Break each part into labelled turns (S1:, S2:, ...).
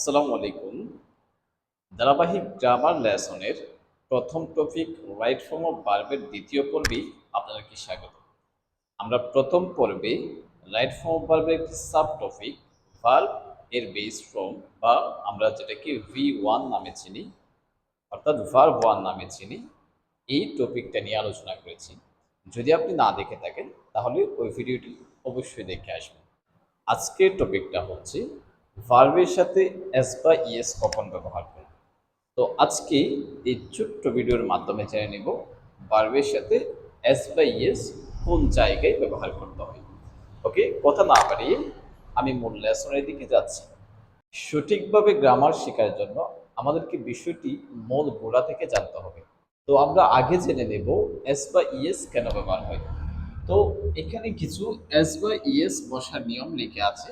S1: আসসালামু আলাইকুম। ধারাবাহিক গ্রামার লেসনের প্রথম টপিক রাইট ফর্ম অফ ভার্বের দ্বিতীয় পর্বেই আপনাদেরকে স্বাগত। আমরা প্রথম পর্বে রাইট ফর্ম অফ ভার্বের একটি সাব টপিক ভার্ব এর বেস ফর্ম বা আমরা যেটাকে ভি ওয়ান নামে চিনি, অর্থাৎ ভার্ব ওয়ান নামে চিনি, এই টপিকটা নিয়ে আলোচনা করেছি। যদি আপনি না দেখে থাকেন, তাহলে ওই ভিডিওটি অবশ্যই দেখে আসবেন। আজকের টপিকটা হচ্ছে ভার্বের সাথে এস বা ইএস কখন ব্যবহার করব? তো আজকে এই ছোট্ট ভিডিওর মাধ্যমে জেনে নেব ভার্বের সাথে এস বা ইএস কোন জায়গায় ব্যবহার করতে হয়। ওকে, কথা না বাড়িয়ে আমি মূল লেসনের দিকে যাচ্ছি। সঠিকভাবে গ্রামার শেখার জন্য আমাদেরকে বিষয়টি মূল গোড়া থেকে জানতে হবে। তো আমরা আগে জেনে নেব এস বা ইএস কেন ব্যবহার হয়। তো এখানে কিছু এস বা ইএস বসার নিয়ম লিখে আছে।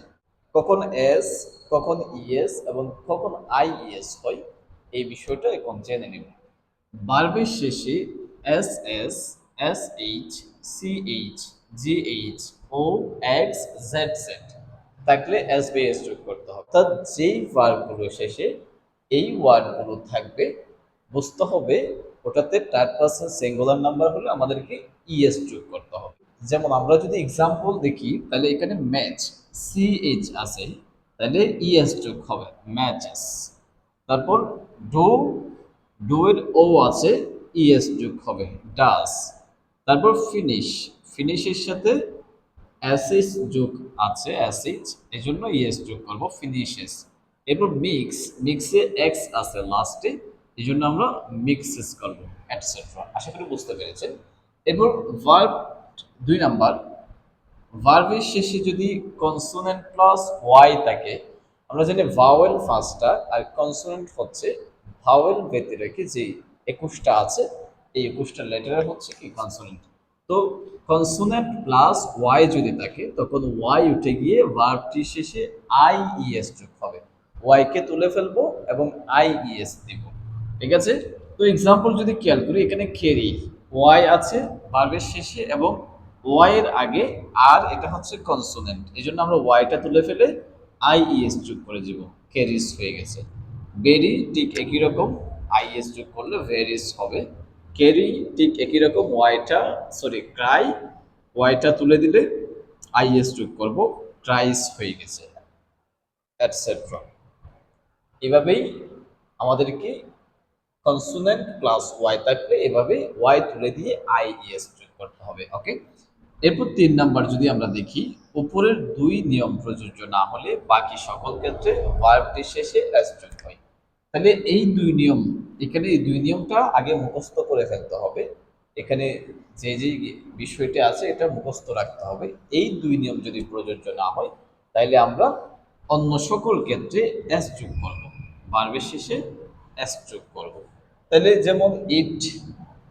S1: কখন এস, কখন ইএস এবং কখন আই ইএস হয়, এই বিষয়টা এখন জেনে নেব। বার্বের শেষে S S S H, C H, G H, O, X, Z Z থাকলে এস বি এস যোগ করতে হবে। অর্থাৎ যেই ওয়ার্ডগুলো শেষে, এই ওয়ার্ডগুলো থাকবে, বুঝতে হবে ওটাতে থার্ড পার্সন সিঙ্গুলার নাম্বার হলে আমাদেরকে ইএস যোগ করতে হবে। যেমন আমরা যদি এক্সাম্পল দেখি, তাহলে এখানে ম্যাচ সি এইচ আছে, তাহলে ইএস যোগ হবে ম্যাচেস তারপর ডো ডো এর ও আছে ইএস যোগ হবে ডাস তারপর ফিনিশ ফিনিশের সাথে অ্যাসিস যোগ আছে অ্যাসিজ এই জন্য ইএস যোগ করব ফিনিশেস এরপর মিক্স মিক্সে এক্স আছে লাস্টে এই জন্য আমরা মিক্সেস করব অ্যাটসেট্রা আশা করি বুঝতে পেরেছেন। এরপর ভার্ব দুই নাম্বার ভার্বের শেষে যদি কনসোনেন্ট প্লাস ওয়াই থাকে, আমরা জানি ভাওয়েল ফার্স্টটা আর কনসোনেন্ট হচ্ছে ভাওয়েল ব্যতি রেখে যে একুশটা আছে, এই একুশটা লেটার হচ্ছে কি কনসোনেন্ট তো কনসোনেন্ট প্লাস ওয়াই যদি থাকে, তখন ওয়াই উঠে গিয়ে ভার্বটি শেষে আই ইএস যোগ হবে। ওয়াইকে তুলে ফেলব এবং আই ইএস দিব। ঠিক আছে? তো এক্সাম্পল যদি খেয়াল করি, এখানে কেরি ওয়াই আছে ভার্বের শেষে এবং ওয়াই এর আগে আর এটা হচ্ছে কনসোনেন্ট এই জন্য আমরা ওয়াইটা তুলে ফেলে আই ইএস যোগ করে দিব। ক্যারিস হয়ে গেছে। বেরি ঠিক একই রকম আইএস যোগ করলে ভেরিস হবে। ক্যারি ঠিক একই রকম ওয়াইটা সরি ক্রাই ওয়াইটা তুলে দিলে আইএস যোগ করব। ক্রাইস হয়ে গেছে। অ্যাটসেট্রা এভাবেই আমাদেরকে কনসোনেন্ট প্লাস ওয়াই থাকলে এভাবে ওয়াই তুলে দিয়ে আই ইএস যোগ করতে হবে ওকে এরপর তিন নাম্বার যদি আমরা দেখি, উপরের দুই নিয়ম প্রযোজ্য না হলে বাকি সকল ক্ষেত্রে ভার্বটি শেষে যোগ হয়। তাহলে এই দুই নিয়ম, এখানে এই দুই নিয়মটা আগে মুখস্থ করে ফেলতে হবে। এখানে যে যে বিষয়টি আছে, এটা মুখস্থ রাখতে হবে। এই দুই নিয়ম যদি প্রযোজ্য না হয় তাইলে আমরা অন্য সকল ক্ষেত্রে অ্যাস যোগ করব। ভার্বের শেষে অ্যাস যোগ করব। তাহলে যেমন ইট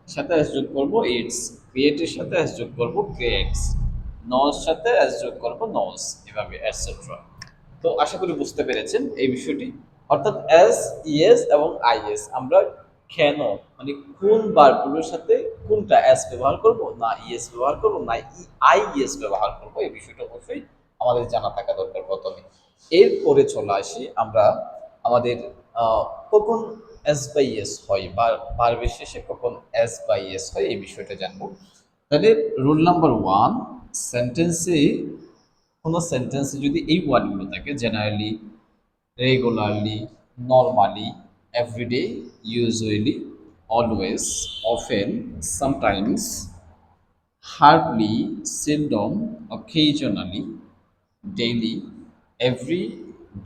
S1: সাথে এস যোগ করব ইটস ক্রিয়েটের সাথে এস যোগ করব ক্রিয়েটস নস সাথে এস যোগ করব নস এভাবে এটসেট্রা তো আশা করি বুঝতে পেরেছেন এই বিষয়টি। অর্থাৎ এস ইএস এবং আইএস আমরা কেন মানে কোন বারগুলোর সাথে কোনটা এস ব্যবহার করব, না ইএস ব্যবহার করব, না আইএস ব্যবহার করব, এই বিষয়টা অবশ্যই আমাদের জানা থাকা দরকার প্রথমে। এরপরে চলে আসি আমরা আমাদের কখন এস বাই এস হয় বা ভার্বের শেষে কখন এস বাই এস হয়, এই বিষয়টা জানব। তাহলে রুল নাম্বার ওয়ান সেন্টেন্সে কোনো সেন্টেন্সে যদি এই ওয়ার্ডগুলো থাকে generally regularly normally everyday usually always often sometimes hardly seldom occasionally daily every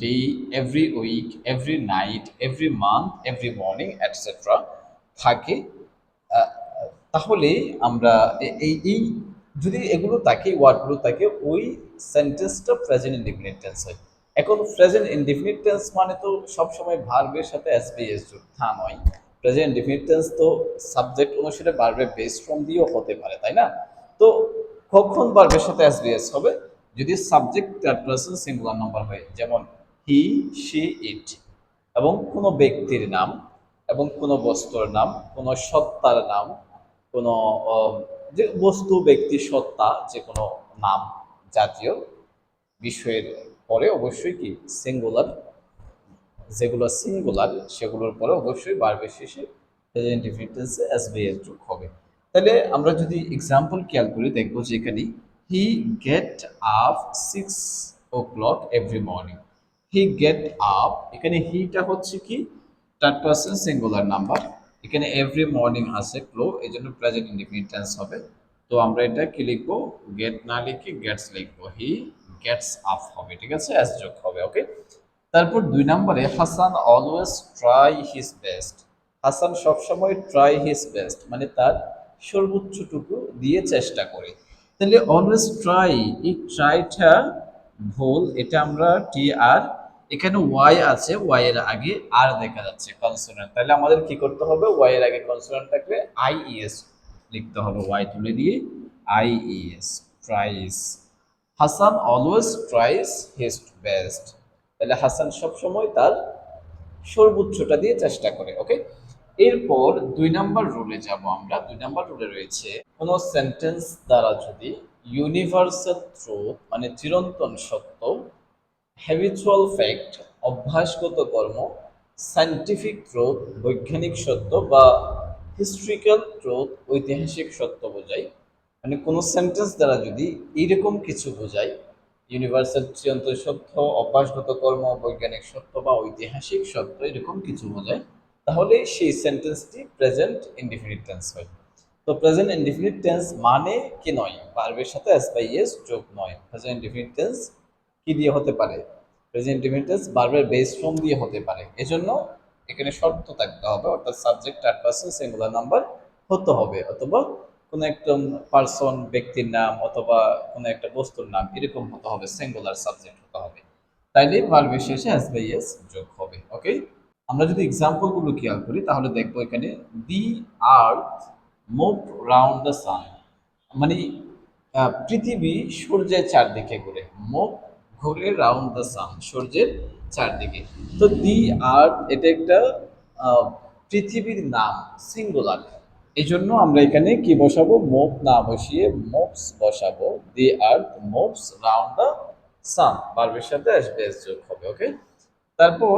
S1: day every week every night every month every morning etcetera থাকে তাহলে আমরা এই এই, যদি এগুলো থাকে, ওয়ার্ডগুলো থাকে, ওই সেন্টেন্সটা প্রেজেন্ট ইনডিফিনিট টেন্স হয়। এখন প্রেজেন্ট ইনডিফিনিট টেন্স মানে তো সবসময় ভার্বের সাথে এসবিএস যুক্ত, তা নয়। প্রেজেন্ট ইনডিফিনিট টেন্স তো সাবজেক্ট অনুসারে ভার্বের বেস ফর্ম দিয়েও হতে পারে, তাই না? তো কখন ভার্বের সাথে এসবিএস হবে? যদি subject third person singular number হয়, যেমন হি, শি, ইট এবং কোনো ব্যক্তির নাম এবং কোনো বস্তুর নাম, কোনো সত্তার নাম, কোনো যে বস্তু, ব্যক্তি, সত্তা, যে কোনো নাম জাতীয় বিষয়ের পরে অবশ্যই কি সিঙ্গুলার যেগুলো সিঙ্গুলার সেগুলোর পরে অবশ্যই বারবের শেষে প্রেজেন্ট এস বি যোগ হবে। তাহলে আমরা যদি এক্সাম্পল খেয়াল করি, দেখব যে এখানে he get up six o'clock every morning. He get up এখানে হিটা হচ্ছে কি? থার্ড পার্সন সিঙ্গুলার নাম্বার এখানে এভরি মর্নিং আছে ক্লো এই জন্য প্রেজেন্ট ইনডিফিনিট টেন্স হবে। তো আমরা এটা কি লিখব? গেট না লিখে গেটস লিখব। হি গেটস আপ হবে, ঠিক আছে? অ্যাস যোগ হবে ওকে তারপর দুই নম্বরে Hasan always try his best Hasan সবসময় ট্রাই হিজ বেস্ট মানে তার সর্বোচ্চটুকু দিয়ে চেষ্টা করে। তাহলে অলওয়েজ ট্রাই এই ট্রাইটা ভুল, এটা আমরা টি আর এখানে ওয়াই আছে ওয়াই এর আগে আর দেখা যাচ্ছে কনসোনেন্ট তাহলে আমাদের কি করতে হবে? ওয়াই এর আগে কনসোনেন্ট থাকলে আই এস লিখতে হবে ওয়াই তুলে দিয়ে I S tries Hasan always tries his best তাহলে হাসান সব সময় তার সর্বোচ্চটা দিয়ে চেষ্টা করে ওকে এরপর দুই নাম্বার রুলে যাব আমরা। দুই নাম্বার রুলে রয়েছে, কোনো সেন্টেন্স দ্বারা যদি ইউনিভার্সাল ট্রুথ মানে চিরন্তন সত্য হ্যাবিচুয়াল ফ্যাক্ট অভ্যাসগত কর্ম সায়েন্টিফিক ট্রুথ বৈজ্ঞানিক সত্য বা হিস্ট্রিক্যাল ট্রুথ ঐতিহাসিক সত্য বোঝায়। মানে কোনো সেন্টেন্স দ্বারা যদি এইরকম কিছু বোঝায় ইউনিভার্সাল চিরন্তন সত্য, অভ্যাসগত কর্ম, বৈজ্ঞানিক সত্য বা ঐতিহাসিক সত্য এরকম কিছু বোঝায়, তাহলে সেই সেন্টেন্সটি প্রেজেন্ট ইনডিফিনিট টেন্স হয়। তো প্রেজেন্ট ইনডিফিনিট টেন্স মানে কি নয়? ভার্বের সাথে এস বাই এস যোগ নয়। প্রেজেন্ট ইনডিফিনিট টেন্স কি দিয়ে হতে পারে? প্রেজেন্ট ইনডিফিনিট টেন্স ভার্বের বেস ফর্ম দিয়ে হতে পারে। এজন্য এখানে শর্ত থাকতে হবে, অর্থাৎ subject third person singular number হতে হবে, অথবা কোনো একটা পার্সন ব্যক্তির নাম অথবা কোনো একটা বস্তুর নাম এরকম হতে হবে সিঙ্গুলার সাবজেক্ট হতে হবে। তাইলে ভার্বের শেষে এস বাই এস যোগ হবে ওকে আমরা যদি এক্সাম্পলগুলো খেয়াল করি, তাহলে দেখব এখানে the earth move round the sun মানে পৃথিবী সূর্যের চারদিকে ঘুরে মুভ ঘুরে রাউন্ড দ্য সান সূর্যের চারদিকে। তো দি আর্থ এটা একটা পৃথিবীর নাম সিঙ্গুলার এই জন্য আমরা এখানে কি বসাবো? মুভ না বসিয়ে মুভস বসাবো। The earth moves round the sun বার্বের সাথে আসবে যোগ হবে ওকে তারপর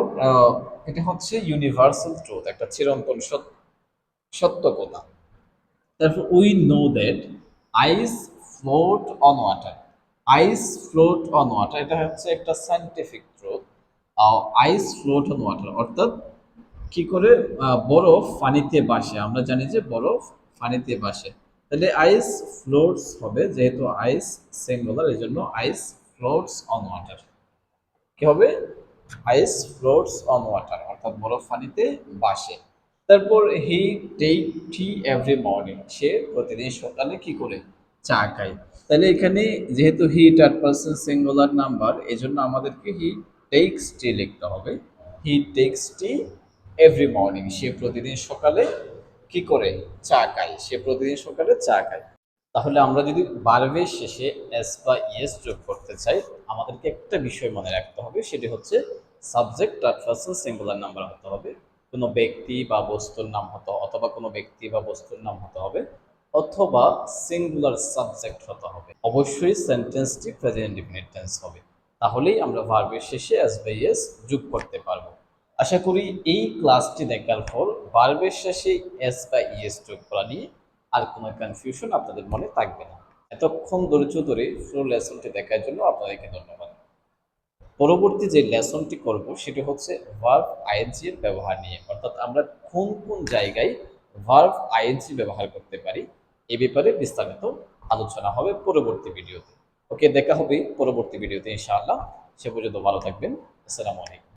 S1: এটা হচ্ছে ইউনিভার্সাল ট্রুথ একটা চিরন্তন সত্য কথা। তারপর we know that ice float on water ice float on water, এটা হচ্ছে একটা scientific truth ice float on water, অর্থাৎ কি করে? বরফ পানিতে বাসে, আমরা জানি যে বরফ পানিতে বাসে। তাহলে আইস ফ্লোটস হবে যেহেতু আইস সিঙ্গুলার এই জন্য আইস ফ্লোটস অন ওয়াটার। কি হবে? আইস ফ্লোটস অন ওয়াটার, অর্থাৎ বরফ পানিতে বাসে। তারপর he take tea every morning সে প্রতিদিন সকালে কি করে? চা খায় তাহলে এখানে যেহেতু he third person singular number এই জন্য আমাদেরকে হি টেক্স টি লিখতে হবে। He takes tea every morning সে প্রতিদিন সকালে কি করে? চা খায়। সে প্রতিদিন সকালে চা খায়। তাহলে আমরা যদি বার্বের শেষে এস বা ইয়েস যোগ করতে চাই, আমাদেরকে একটা বিষয় মনে রাখতে হবে, সেটি হচ্ছে subject third person singular number হতে হবে। কোনো ব্যক্তি বা বস্তুর নাম হতে, অথবা কোনো ব্যক্তি বা বস্তুর নাম হতে হবে। অথবা সিঙ্গুলার সাবজেক্ট হতে হবে। অবশ্যই সেন্টেন্সটি প্রেজেন্ট ইনডিফিনিট টেন্স হবে। তাহলেই আমরা ভার্বের শেষে এস বাই এস যোগ করতে পারব। আশা করি এই ক্লাসটি দেখার পর ভার্বের শেষে এস বা ইএস যোগ করা নিয়ে আর কোনো কনফিউশন আপনাদের মনে থাকবে না। এতক্ষণ ধৈর্য ধরে ফুল লেসনটি দেখার জন্য আপনাদেরকে ধন্যবাদ। পরবর্তী যে লেসনটি করব সেটি হচ্ছে ভার্ভ আইএনজি এর ব্যবহার নিয়ে। অর্থাৎ আমরা কোন কোন জায়গায় ভার্ভ আইএনজি ব্যবহার করতে পারি এ ব্যাপারে বিস্তারিত আলোচনা হবে পরবর্তী ভিডিওতে। ওকে, দেখা হবে পরবর্তী ভিডিওতে ইনশাআল্লাহ। সে পর্যন্ত ভালো থাকবেন। আসসালামু আলাইকুম।